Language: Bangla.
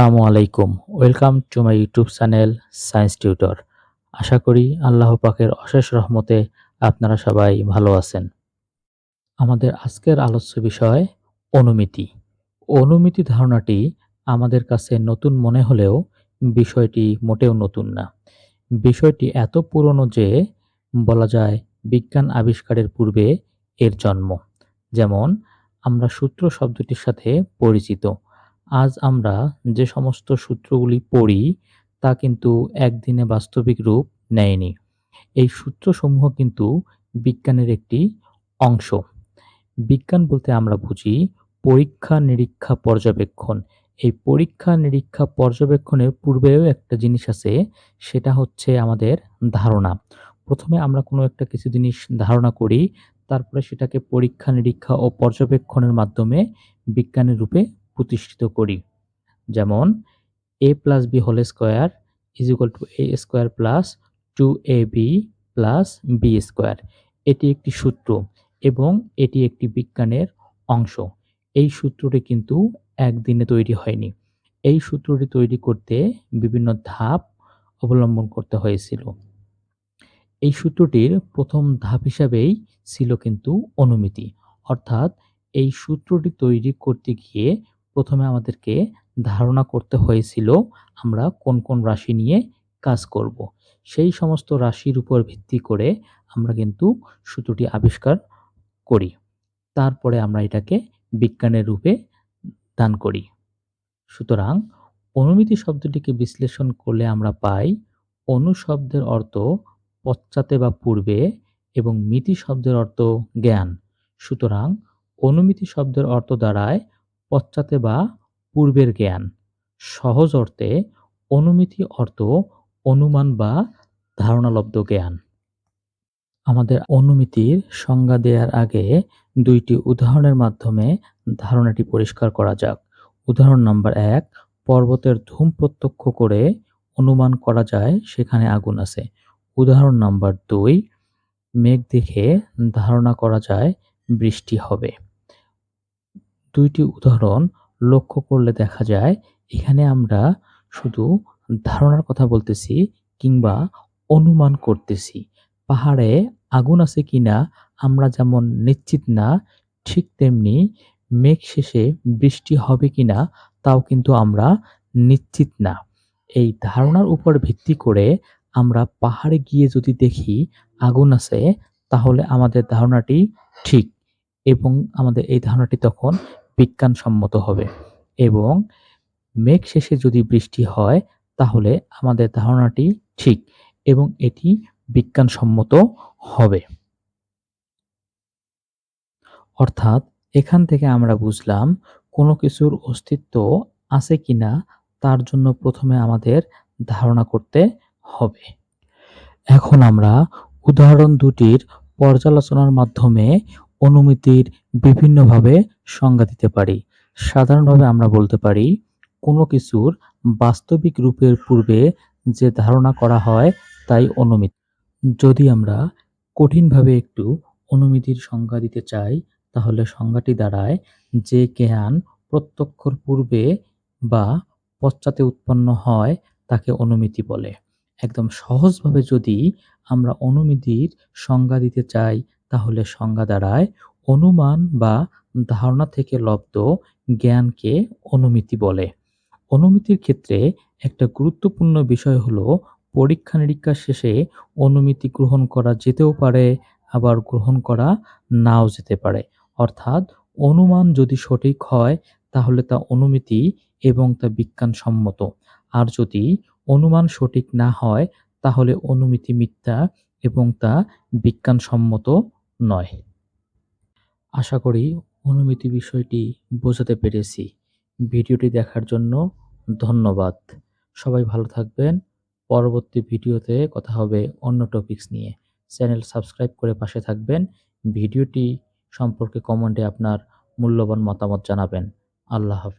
আসসালামু আলাইকুম। Welcome to my YouTube channel science tutor. আশা করি আল্লাহ পাকের অশেষ রহমতে আপনারা সবাই ভালো আছেন। আমাদের আজকের আলোচ্য বিষয় অনুমিতি। অনুমিতি ধারণাটি আমাদের কাছে নতুন মনে হলেও বিষয়টি মোটেও নতুন না। বিষয়টি এত পুরনো যে বলা যায় বিজ্ঞান আবিষ্কারের পূর্বে এর জন্ম। যেমন আমরা সূত্র শব্দটির সাথে পরিচিত। আজ আমরা যে সমস্ত সূত্রগুলি পড়ি, তা কিন্তু একদিনে বাস্তবিক রূপ নেয়নি। এই সূত্রসমূহ কিন্তু বিজ্ঞানের একটি অংশ। বিজ্ঞান বলতে আমরা বুঝি পরীক্ষা নিরীক্ষা পর্যবেক্ষণ। এই পরীক্ষা নিরীক্ষা পর্যবেক্ষণের পূর্বেও একটা জিনিস আছে, সেটা হচ্ছে আমাদের ধারণা। প্রথমে আমরা কোনো একটা কিছু জিনিস ধারণা করি, তারপরে সেটাকে পরীক্ষা নিরীক্ষা ও পর্যবেক্ষণের মাধ্যমে বিজ্ঞানের রূপে প্রতিষ্ঠিত করি। যেমন a plus b whole square is equal to a square plus two a b plus b square এটি একটি সূত্র এবং এটি একটি বিজ্ঞানের অংশ। এই সূত্রটি কিন্তু একদিনে তৈরি হয়নি। এই সূত্রটি তৈরি করতে বিভিন্ন ধাপ অবলম্বন করতে হয়েছিল। এই সূত্রটির প্রথম ধাপ হিসাবেই ছিল কিন্তু অনুমিতি। অর্থাৎ এই সূত্রটি তৈরি করতে গিয়ে প্রথমে আমাদেরকে ধারণা করতে হয়েছিল আমরা কোন কোন রাশি নিয়ে কাজ করব। সেই সমস্ত রাশির উপর ভিত্তি করে আমরা কিন্তু সূত্রটি আবিষ্কার করি। তারপরে আমরা এটাকে বিজ্ঞানের রূপে দান করি। সুতরাং অনুমিতি শব্দটিকে বিশ্লেষণ করলে আমরা পাই অনু শব্দের অর্থ পশ্চাতে বা পূর্বে এবং মিতি শব্দের অর্থ জ্ঞান। সুতরাং অনুমিতি শব্দের অর্থ দাঁড়ায় পশ্চাতে বা পূর্বের জ্ঞান। সহজ অর্থে অনুমিতি অর্থ অনুমান বা ধারণালব্ধ জ্ঞান। আমাদের অনুমিতির সংজ্ঞা দেওয়ার আগে দুইটি উদাহরণের মাধ্যমে ধারণাটি পরিষ্কার করা যাক। উদাহরণ নাম্বার এক, পর্বতের ধূম প্রত্যক্ষ করে অনুমান করা যায়, সেখানে আগুন আছে। উদাহরণ নাম্বার দুই, মেঘ দেখে ধারণা করা যায়, বৃষ্টি হবে। দুইটি উদাহরণ লক্ষ্য করলে দেখা যায় এখানে আমরা শুধু ধারণার কথা বলতেছি কিংবা অনুমান করতেছি। পাহাড়ে আগুন আছে কিনা, আমরা যেমন নিশ্চিত না, ঠিক তেমনি মেঘ শেষে বৃষ্টি হবে কিনা, তাও কিন্তু আমরা নিশ্চিত না। এই ধারণার উপর ভিত্তি করে আমরা পাহাড়ে গিয়ে যদি দেখি আগুন আছে, তাহলে আমাদের ধারণাটি ঠিক এবং আমাদের এই ধারণাটি তখন বিজ্ঞানসম্মত হবে। এবং মেঘ শেষে যদি বৃষ্টি হয়, তাহলে আমাদের ধারণাটি ঠিক এবং এটি বিজ্ঞানসম্মত হবে। অর্থাৎ এখান থেকে আমরা বুঝলাম কোনো কিছুর অস্তিত্ব আছে কিনা তার জন্য প্রথমে আমাদের ধারণা করতে হবে। এখন আমরা উদাহরণ দুটির পর্যালোচনার মাধ্যমে অনুমিতির বিভিন্নভাবে সংজ্ঞা দিতে পারি। সাধারণভাবে আমরা বলতে পারি, কোনো কিছুর বাস্তবিক রূপের পূর্বে যে ধারণা করা হয় তাই অনুমিতি। যদি আমরা কঠিনভাবে একটু অনুমিতির সংজ্ঞা দিতে চাই, তাহলে সংজ্ঞাটি দাঁড়ায় যে জ্ঞান প্রত্যক্ষর পূর্বে বা পশ্চাতে উৎপন্ন হয় তাকে অনুমিতি বলে। একদম সহজভাবে যদি আমরা অনুমিতির সংজ্ঞা দিতে চাই তাহলে সংজ্ঞা দ্বারায় অনুমান বা ধারণা থেকে লব্ধ জ্ঞানকে অনুমিতি বলে। অনুমিতির ক্ষেত্রে একটা গুরুত্বপূর্ণ বিষয় হলো পরীক্ষা নিরীক্ষা শেষে অনুমিতি গ্রহণ করা যেতেও পারে, আবার গ্রহণ করা নাও যেতে পারে। অর্থাৎ অনুমান যদি সঠিক হয়, তাহলে তা অনুমিতি এবং তা বিজ্ঞানসম্মত। আর যদি অনুমান সঠিক না হয়, তাহলে অনুমিতি মিথ্যা এবং তা বিজ্ঞানসম্মত নয়। আশা করি অনুমিতি বিষয়টি বোঝাতে পেরেছি। ভিডিওটি দেখার জন্য ধন্যবাদ। সবাই ভালো থাকবেন। পরবর্তী ভিডিওতে কথা হবে অন্য টপিকস নিয়ে। চ্যানেল সাবস্ক্রাইব করে পাশে থাকবেন। ভিডিওটি সম্পর্কে কমেন্টে আপনার মূল্যবান মতামত জানাবেন। আল্লাহ হাফেজ।